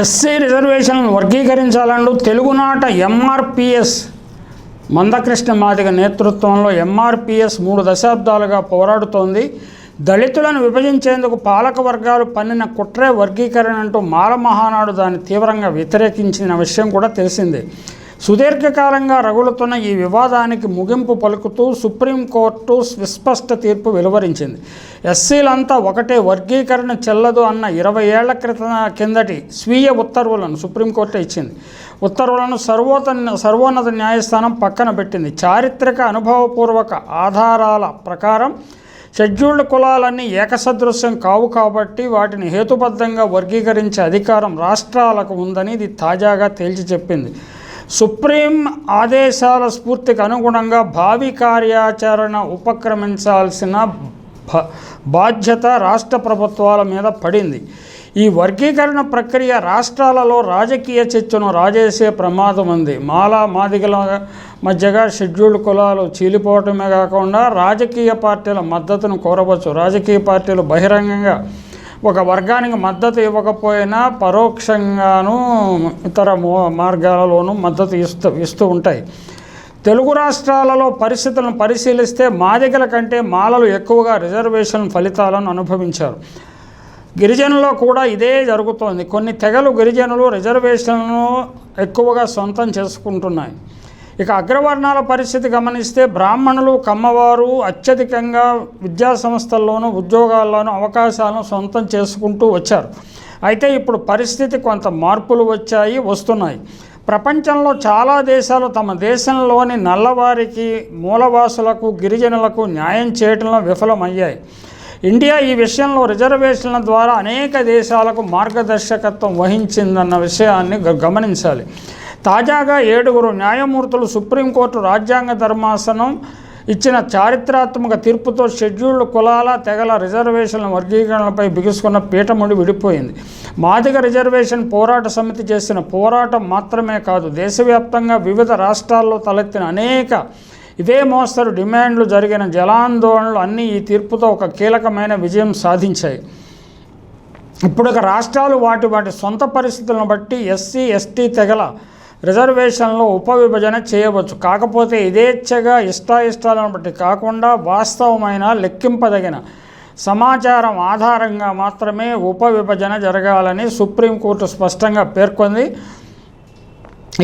SC రిజర్వేషన్లను వర్గీకరించాలంటూ తెలుగునాట ఎంఆర్పిఎస్ మందకృష్ణ మాదిగ నేతృత్వంలో ఎంఆర్పిఎస్ మూడు దశాబ్దాలుగా పోరాడుతోంది. దళితులను విభజించేందుకు పాలక వర్గాలు పన్నిన కుట్రే వర్గీకరణ అంటూ మాల మహానాడు దాన్ని తీవ్రంగా వ్యతిరేకించిన విషయం కూడా తెలిసిందే. సుదీర్ఘకాలంగా రగులుతున్న ఈ వివాదానికి ముగింపు పలుకుతూ సుప్రీంకోర్టు విస్పష్ట తీర్పు వెలువరించింది. ఎస్సీలంతా ఒకటే వర్గీకరణ చెల్లదు అన్న ఇరవై ఏళ్ళ క్రితం కిందటి స్వీయ ఉత్తర్వులను సుప్రీంకోర్టు ఇచ్చింది. ఉత్తర్వులను సర్వోత సర్వోన్నత న్యాయస్థానం పక్కన పెట్టింది. చారిత్రక అనుభవపూర్వక ఆధారాల ప్రకారం షెడ్యూల్డ్ కులాలన్నీ ఏకసదృశ్యం కావు కాబట్టి వాటిని హేతుబద్ధంగా వర్గీకరించే అధికారం రాష్ట్రాలకు ఉందని ఇది తాజాగా తేల్చి చెప్పింది. సుప్రీం ఆదేశాల స్ఫూర్తికి అనుగుణంగా భావి కార్యాచరణ ఉపక్రమించాల్సిన బాధ్యత రాష్ట్ర ప్రభుత్వాల మీద పడింది. ఈ వర్గీకరణ ప్రక్రియ రాష్ట్రాలలో రాజకీయ చర్చను రాజేసే ప్రమాదం ఉంది. మాలా మాదిగల మధ్యగా షెడ్యూల్డ్ కులాలు చీలిపోవటమే కాకుండా రాజకీయ పార్టీల మద్దతును కోరవచ్చు. రాజకీయ పార్టీలు బహిరంగంగా ఒక వర్గానికి మద్దతు ఇవ్వకపోయినా పరోక్షంగాను ఇతర మార్గాలలోనూ మద్దతు ఇస్తూ ఇస్తూ ఉంటాయి. తెలుగు రాష్ట్రాలలో పరిస్థితులను పరిశీలిస్తే మాదిగల కంటే మాలలు ఎక్కువగా రిజర్వేషన్ ఫలితాలను అనుభవించారు. గిరిజనుల్లో కూడా ఇదే జరుగుతోంది. కొన్ని తెగలు గిరిజనులు రిజర్వేషన్లను ఎక్కువగా సొంతం చేసుకుంటున్నాయి. ఇక అగ్రవర్ణాల పరిస్థితి గమనిస్తే బ్రాహ్మణులు కమ్మవారు అత్యధికంగా విద్యా సంస్థల్లోనూ ఉద్యోగాల్లోనూ అవకాశాలను సొంతం చేసుకుంటూ వచ్చారు. అయితే ఇప్పుడు పరిస్థితి కొంత మార్పులు వచ్చాయి వస్తున్నాయి. ప్రపంచంలో చాలా దేశాలు తమ దేశంలోని నల్లవారికి మూలవాసులకు గిరిజనులకు న్యాయం చేయడంలో విఫలమయ్యాయి. ఇండియా ఈ విషయంలో రిజర్వేషన్ల ద్వారా అనేక దేశాలకు మార్గదర్శకత్వం వహించిందన్న విషయాన్ని గ- గమనించాలి. తాజాగా ఏడుగురు న్యాయమూర్తులు సుప్రీంకోర్టు రాజ్యాంగ ధర్మాసనం ఇచ్చిన చారిత్రాత్మక తీర్పుతో షెడ్యూల్డ్ కులాల తెగల రిజర్వేషన్ల వర్గీకరణలపై బిగుసుకున్న పీఠముడి విడిపోయింది. మాదిగ రిజర్వేషన్ పోరాట సమితి చేసిన పోరాటం మాత్రమే కాదు దేశవ్యాప్తంగా వివిధ రాష్ట్రాల్లో తలెత్తిన అనేక ఇదే మోస్తరు డిమాండ్లు జరిగిన జలాందోళనలు అన్నీ ఈ తీర్పుతో ఒక కీలకమైన విజయం సాధించాయి. ఇప్పుడు ఇక రాష్ట్రాలు వాటి వాటి సొంత పరిస్థితులను బట్టి ఎస్సీ ఎస్టీ తెగల రిజర్వేషన్లో ఉపవిభజన చేయవచ్చు. కాకపోతే ఇదేచ్ఛగా ఇష్టాయిష్టాలను బట్టి కాకుండా వాస్తవమైన లెక్కింపదగిన సమాచారం ఆధారంగా మాత్రమే ఉపవిభజన జరగాలని సుప్రీంకోర్టు స్పష్టంగా పేర్కొంది.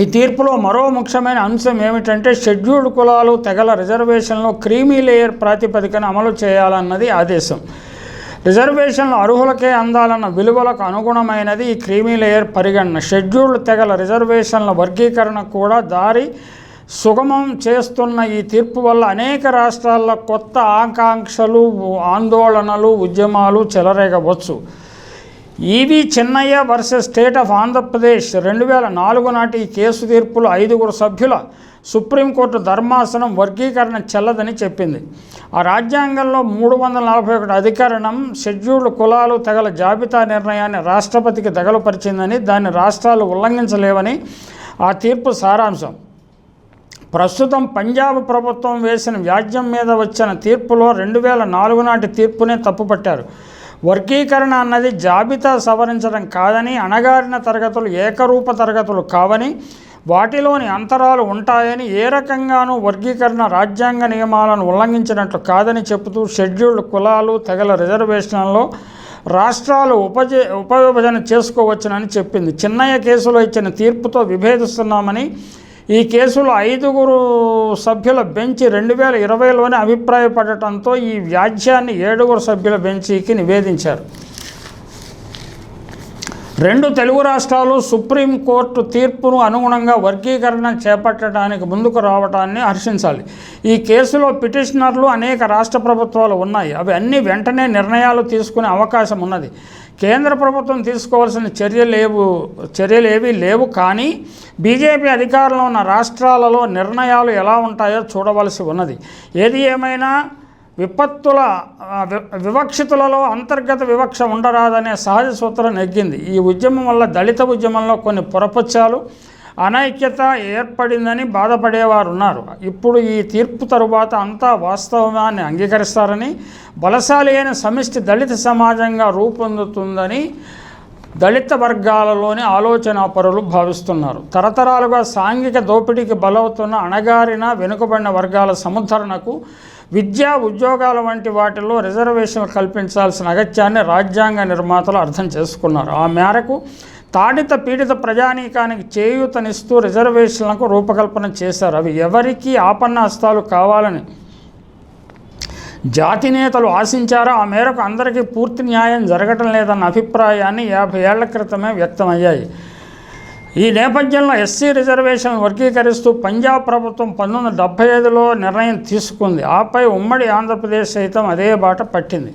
ఈ తీర్పులో మరో ముఖ్యమైన అంశం ఏమిటంటే షెడ్యూల్డ్ కులాలు తెగల రిజర్వేషన్లో క్రీమీ లేయర్ ప్రాతిపదికన అమలు చేయాలన్నది ఆదేశం. రిజర్వేషన్లు అర్హులకే అందాలన్న విలువలకు అనుగుణమైనది ఈ క్రీమీ లేయర్ పరిగణన. షెడ్యూల్డ్ తెగల రిజర్వేషన్ల వర్గీకరణ కూడా దారి సుగమం చేస్తున్న ఈ తీర్పు వల్ల అనేక రాష్ట్రాల్లో కొత్త ఆకాంక్షలు ఆందోళనలు ఉద్యమాలు చెలరేగవచ్చు. EV Chinnaiah versus state of Andhra Pradesh రెండు వేల నాలుగు నాటి కేసు తీర్పులో ఐదుగురు సభ్యుల సుప్రీంకోర్టు ధర్మాసనం వర్గీకరణ చెల్లదని చెప్పింది. ఆ రాజ్యాంగంలో మూడు వందల నలభై ఒకటి అధికరణం షెడ్యూల్డ్ కులాలు తెగల జాబితా నిర్ణయాన్ని రాష్ట్రపతికి దగలుపరిచిందని దాన్ని రాష్ట్రాలు ఉల్లంఘించలేవని ఆ తీర్పు సారాంశం. ప్రస్తుతం పంజాబ్ ప్రభుత్వం వేసిన వ్యాజ్యం మీద వచ్చిన తీర్పులో రెండు వేల నాలుగు నాటి తీర్పునే తప్పుపట్టారు. వర్గీకరణ అన్నది జాబితా సవరించడం కాదని అణగారిన తరగతులు ఏకరూప తరగతులు కావని వాటిలోని అంతరాలు ఉంటాయని ఏ రకంగానూ వర్గీకరణ రాజ్యాంగ నియమాలను ఉల్లంఘించినట్లు కాదని చెబుతూ షెడ్యూల్డ్ కులాలు తెగల రిజర్వేషన్లో రాష్ట్రాలు ఉపజే ఉపవిభజన చేసుకోవచ్చునని చెప్పింది. చిన్నయ్య కేసులో ఇచ్చిన తీర్పుతో విభేదిస్తున్నామని ఈ కేసులో ఐదుగురు సభ్యుల బెంచ్ రెండు వేల ఇరవైలోనే అభిప్రాయపడటంతో ఈ వ్యాజ్యాన్ని ఏడుగురు సభ్యుల బెంచీకి నివేదించారు. రెండు తెలుగు రాష్ట్రాలు సుప్రీంకోర్టు తీర్పును అనుగుణంగా వర్గీకరణ చేపట్టడానికి ముందుకు రావడాన్ని హర్షించాలి. ఈ కేసులో పిటిషనర్లు అనేక రాష్ట్ర ప్రభుత్వాలు ఉన్నాయి. అవి అన్ని వెంటనే నిర్ణయాలు తీసుకునే అవకాశం ఉన్నది. కేంద్ర ప్రభుత్వం తీసుకోవాల్సిన చర్యలేవు లేవు చర్యలు ఏవీ లేవు. కానీ బీజేపీ అధికారంలో ఉన్న రాష్ట్రాలలో నిర్ణయాలు ఎలా ఉంటాయో చూడవలసి ఉన్నది. ఏది ఏమైనా విపత్తుల వివక్షితులలో అంతర్గత వివక్ష ఉండరాదనే సహజ సూత్రం నెగ్గింది. ఈ ఉద్యమం వల్ల దళిత ఉద్యమంలో కొన్ని పొరపచ్చాలు అనైక్యత ఏర్పడిందని బాధపడేవారు ఉన్నారు ఇప్పుడు ఈ తీర్పు తరువాత అంతా వాస్తవాన్ని అంగీకరిస్తారని బలశాలి అయిన సమిష్టి దళిత సమాజంగా రూపొందుతుందని దళిత వర్గాలలోని ఆలోచనాపరులు భావిస్తున్నారు. తరతరాలుగా సాంఘిక దోపిడీకి బలవుతున్న అణగారిన వెనుకబడిన వర్గాల సముద్ధరణకు విద్యా ఉద్యోగాల వంటి వాటిల్లో రిజర్వేషన్లు కల్పించాల్సిన అగత్యాన్ని రాజ్యాంగ నిర్మాతలు అర్థం చేసుకున్నారు. ఆ మేరకు తాడిత పీడిత ప్రజానీకానికి చేయూతనిస్తూ రిజర్వేషన్లకు రూపకల్పన చేశారు. అవి ఎవరికి ఆపన్న హస్తాలు కావాలని జాతి నేతలు ఆశించారో? ఆ మేరకు అందరికీ పూర్తి న్యాయం జరగటం లేదన్న అభిప్రాయాన్ని యాభై ఏళ్ళ క్రితమే వ్యక్తమయ్యాయి. ఈ నేపథ్యంలో ఎస్సీ రిజర్వేషన్ వర్గీకరిస్తూ పంజాబ్ ప్రభుత్వం పంతొమ్మిది వందల డెబ్బై ఐదులో నిర్ణయం తీసుకుంది. ఆపై ఉమ్మడి ఆంధ్రప్రదేశ్ సైతం అదే బాట పట్టింది.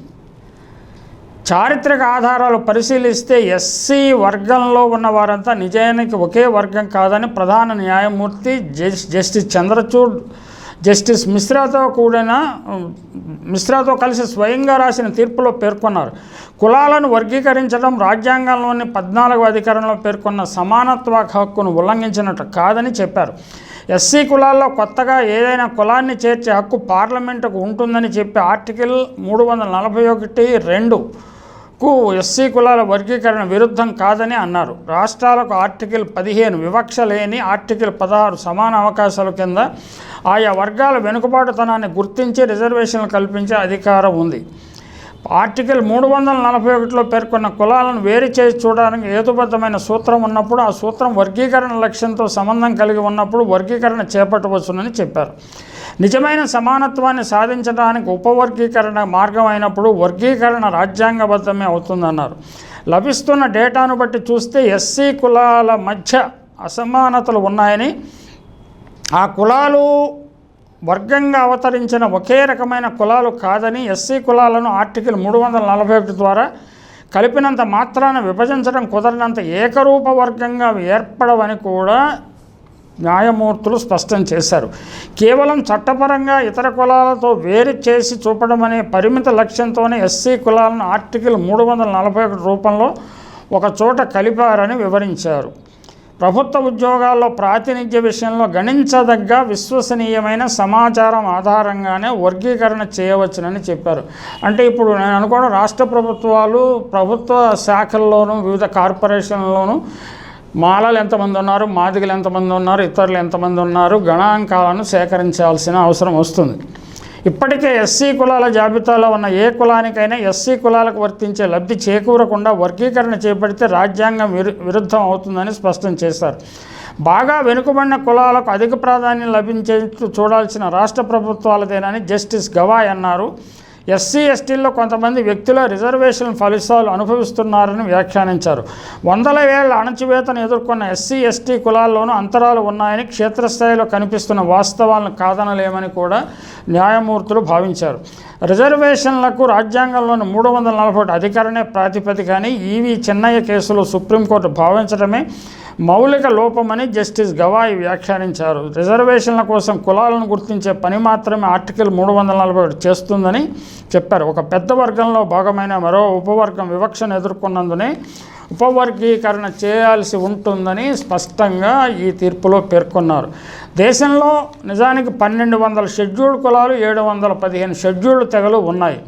చారిత్రక ఆధారాలు పరిశీలిస్తే ఎస్సీ వర్గంలో ఉన్న వారంతా నిజానికి ఒకే వర్గం కాదని ప్రధాన న్యాయమూర్తి జస్టిస్ చంద్రచూడ్ జస్టిస్ మిశ్రాతో కూడిన మిశ్రాతో కలిసి స్వయంగా రాసిన తీర్పులో పేర్కొన్నారు. కులాలను వర్గీకరించడం రాజ్యాంగంలోని పద్నాలుగు అధికారంలో పేర్కొన్న సమానత్వ హక్కును ఉల్లంఘించినట్టు కాదని చెప్పారు. ఎస్సీ కులాల్లో కొత్తగా ఏదైనా కులాన్ని చేర్చే హక్కు పార్లమెంటుకు ఉంటుందని చెప్పి ఆర్టికల్ మూడు వందల నలభై ఒకటి రెండు కు ఎస్సీ కులాల వర్గీకరణ విరుద్ధం కాదని అన్నారు. రాష్ట్రాలకు ఆర్టికల్ పదిహేను వివక్ష లేని ఆర్టికల్ పదహారు సమాన అవకాశాల కింద ఆయా వర్గాల వెనుకబాటుతనాన్ని గుర్తించి రిజర్వేషన్లు కల్పించే అధికారం ఉంది. ఆర్టికల్ మూడు వందల నలభై ఒకటిలో పేర్కొన్న కులాలను వేరు చేసి చూడడానికి హేతుబద్ధమైన సూత్రం ఉన్నప్పుడు ఆ సూత్రం వర్గీకరణ లక్ష్యంతో సంబంధం కలిగి ఉన్నప్పుడు వర్గీకరణ చేపట్టవచ్చునని చెప్పారు. నిజమైన సమానత్వాన్ని సాధించడానికి ఉపవర్గీకరణ మార్గం అయినప్పుడు వర్గీకరణ రాజ్యాంగబద్ధమే అవుతుందన్నారు. లభిస్తున్న డేటాను బట్టి చూస్తే ఎస్సీ కులాల మధ్య అసమానతలు ఉన్నాయని ఆ కులాలు వర్గంగా అవతరించిన ఒకే రకమైన కులాలు కాదని ఎస్సీ కులాలను ఆర్టికల్ మూడు వందల నలభై ఒకటి ద్వారా కలిపినంత మాత్రాన విభజించడం కుదరనంత ఏకరూప వర్గంగా ఏర్పడవని కూడా న్యాయమూర్తులు స్పష్టం చేశారు. కేవలం చట్టపరంగా ఇతర కులాలతో వేరు చేసి చూపడం అనే పరిమిత లక్ష్యంతోనే ఎస్సీ కులాలను ఆర్టికల్ మూడు వందల నలభై ఒకటి రూపంలో ఒక చోట కలిపారని వివరించారు. ప్రభుత్వ ఉద్యోగాల్లో ప్రాతినిధ్య విషయంలో గణించదగ్గ విశ్వసనీయమైన సమాచారం ఆధారంగానే వర్గీకరణ చేయవచ్చునని చెప్పారు. అంటే ఇప్పుడు నేను అనుకోవడం రాష్ట్ర ప్రభుత్వాలు ప్రభుత్వ శాఖల్లోనూ వివిధ కార్పొరేషన్లలోనూ మాలలు ఎంతమంది ఉన్నారు మాదిగలు ఎంతమంది ఉన్నారు ఇతరులు ఎంతమంది ఉన్నారు గణాంకాలను సేకరించాల్సిన అవసరం వస్తుంది. ఇప్పటికే ఎస్సీ కులాల జాబితాలో ఉన్న ఏ కులానికైనా ఎస్సీ కులాలకు వర్తించే లబ్ధి చేకూరకుండా వర్గీకరణ చేపడితే రాజ్యాంగం విరు విరుద్ధం అవుతుందని స్పష్టం చేశారు. బాగా వెనుకబడిన కులాలకు అధిక ప్రాధాన్యం లభించేట్టు చూడాల్సిన రాష్ట్ర ప్రభుత్వాలదేనని జస్టిస్ గవాయ్ అన్నారు. ఎస్సీ ఎస్టీల్లో కొంతమంది వ్యక్తుల రిజర్వేషన్ ఫలితాలు అనుభవిస్తున్నారని వ్యాఖ్యానించారు. వందల వేల అణచివేతను ఎదుర్కొన్న ఎస్సీ ఎస్టీ కులాల్లోనూ అంతరాలు ఉన్నాయని క్షేత్రస్థాయిలో కనిపిస్తున్న వాస్తవాలను కాదనలేమని కూడా న్యాయమూర్తులు భావించారు. రిజర్వేషన్లకు రాజ్యాంగంలోని మూడు వందల నలభై ఒకటి అధికారనే ప్రాతిపదిక అని ఈవీ చెన్నయ్య కేసులో సుప్రీంకోర్టు భావించడమే మౌలిక లోపమని జస్టిస్ గవాయ్ వ్యాఖ్యానించారు. రిజర్వేషన్ల కోసం కులాలను గుర్తించే పని మాత్రమే ఆర్టికల్ మూడు వందల నలభై ఒకటి చేస్తుందని చెప్పారు. ఒక పెద్ద వర్గంలో భాగమైన మరో ఉపవర్గం వివక్షను ఎదుర్కొన్నందునే ఉపవర్గీకరణ చేయాల్సి ఉంటుందని స్పష్టంగా ఈ తీర్పులో పేర్కొన్నారు. దేశంలో నిజానికి పన్నెండు వందల షెడ్యూల్డ్ కులాలు ఏడు వందల పదిహేను షెడ్యూల్డ్ తెగలు ఉన్నాయి.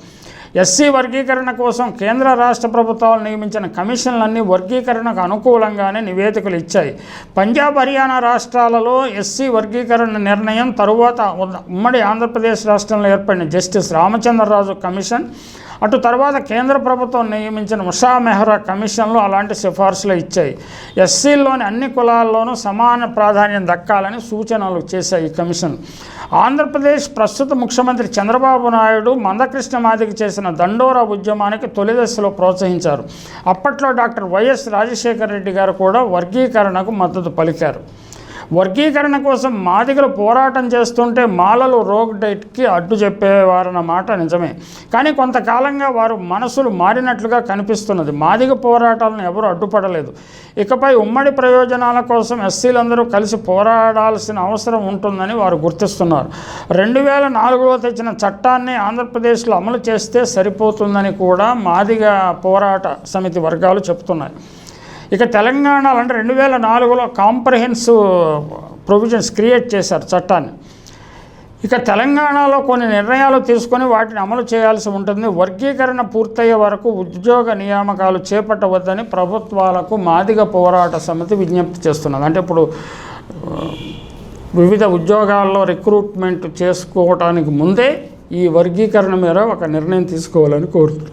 ఎస్సీ వర్గీకరణ కోసం కేంద్ర రాష్ట్ర ప్రభుత్వాలు నియమించిన కమిషన్లన్నీ వర్గీకరణకు అనుకూలంగానే నివేదికలు ఇచ్చాయి. పంజాబ్ హర్యానా రాష్ట్రాలలో ఎస్సీ వర్గీకరణ నిర్ణయం తరువాత ఉమ్మడి ఆంధ్రప్రదేశ్ రాష్ట్రంలో ఏర్పడిన జస్టిస్ రామచంద్రరాజు కమిషన్ అటు తర్వాత కేంద్ర ప్రభుత్వం నియమించిన ఉషా మెహ్రా కమిషన్లు అలాంటి సిఫార్సులు ఇచ్చాయి. ఎస్సీల్లోని అన్ని కులాల్లోనూ సమాన ప్రాధాన్యం దక్కాలని సూచనలు చేశాయి ఈ కమిషన్. ఆంధ్రప్రదేశ్ ప్రస్తుత ముఖ్యమంత్రి చంద్రబాబు నాయుడు మందకృష్ణ మాదికి చేసిన దండోరా ఉద్యమానికి తొలి దశలో ప్రోత్సహించారు. అప్పట్లో డాక్టర్ వైఎస్ రాజశేఖర రెడ్డి గారు కూడా వర్గీకరణకు మద్దతు పలికారు. వర్గీకరణ కోసం మాదిగలు పోరాటం చేస్తుంటే మాలలు రోగ్ డైట్కి అడ్డు చెప్పేవారన్నమాట నిజమే. కానీ కొంతకాలంగా వారు మనసులు మారినట్లుగా కనిపిస్తున్నది. మాదిగ పోరాటాలను ఎవరు అడ్డుపడలేదు. ఇకపై ఉమ్మడి ప్రయోజనాల కోసం ఎస్సీలందరూ కలిసి పోరాడాల్సిన అవసరం ఉంటుందని వారు గుర్తిస్తున్నారు. రెండు వేల నాలుగులో తెచ్చిన చట్టాన్ని ఆంధ్రప్రదేశ్లో అమలు చేస్తే సరిపోతుందని కూడా మాదిగ పోరాట సమితి వర్గాలు చెప్తున్నాయి ఇక తెలంగాణలో అంటే రెండు వేల నాలుగులో కాంప్రహెన్సివ్ ప్రొవిజన్స్ క్రియేట్ చేశారు చట్టాన్ని. ఇక తెలంగాణలో కొన్ని నిర్ణయాలు తీసుకొని వాటిని అమలు చేయాల్సి ఉంటుంది. వర్గీకరణ పూర్తయ్యే వరకు ఉద్యోగ నియామకాలు చేపట్టవద్దని ప్రభుత్వాలకు మాదిగ పోరాట సమితి విజ్ఞప్తి చేస్తున్నది. అంటే ఇప్పుడు వివిధ ఉద్యోగాల్లో రిక్రూట్మెంట్ చేసుకోవటానికి ముందే ఈ వర్గీకరణ మీద ఒక నిర్ణయం తీసుకోవాలని కోరుతుంది